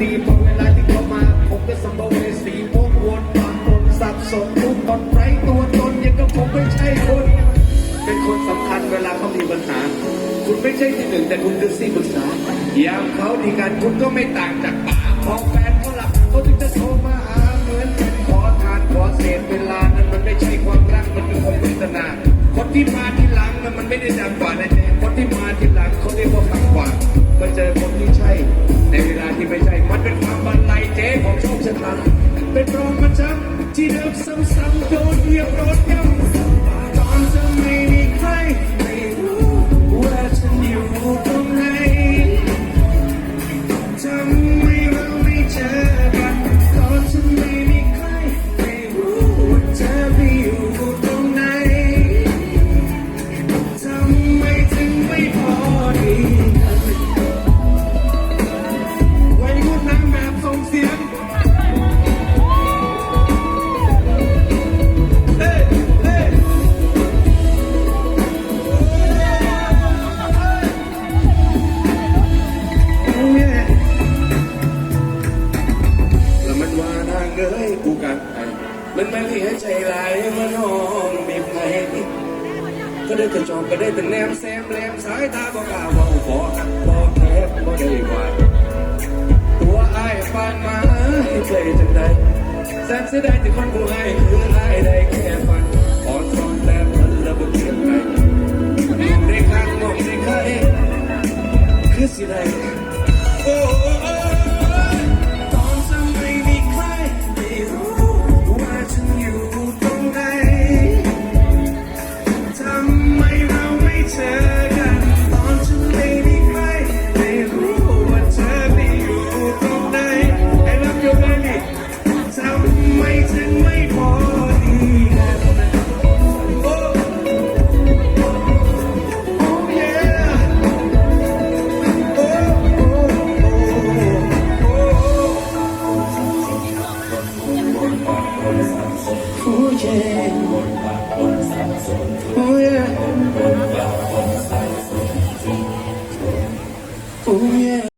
ตีพอเวลาที่เข้ามาผมก็สมบูรณ์ในสีพวกวนปากคนสับสนทุกคนไร้ตัวตนยังก็ผมไม่ใช่คน เป็นคนสำคัญเวลาเขามีปัญหา คุณไม่ใช่ที่หนึ่งแต่คุณคือสี่ปรึกษายามเขาดีกันคุณก็ไม่ต่างจากป่าพอแฟนเขาหลับเขาถึงจะโทรมาหาเหมือนเป็นขอทานขอเศษเวลานั้นมันไม่ใช่ความรักมันคือความเวทนา คนที่มาที่หลังนั้นมันไม่ได้ดังกว่าในแต่คนที่มาที่หลังเขาได้ ที่เดิมซ้ำๆโดนเหยียบรถย่ เอ้ยกูกันไอ้มันมาเลียใจลายมันหอมมีใครก็ได้กระจอกก็ได้แต่แนมแซมแรมสายตาบอกล่าวว่าขอหักพอแคบบ่ได้ว่าตัวอ้ายปานมาให้เคยจังใดแสบเสียดายที่คนผู้ให้คืออ้ายได้แค่ฝันอ่อนซ้อนแต่มันระเบิดเพียงไงมองได้ข้างมองได้ใครคือสิได้ โอ้ yeah โ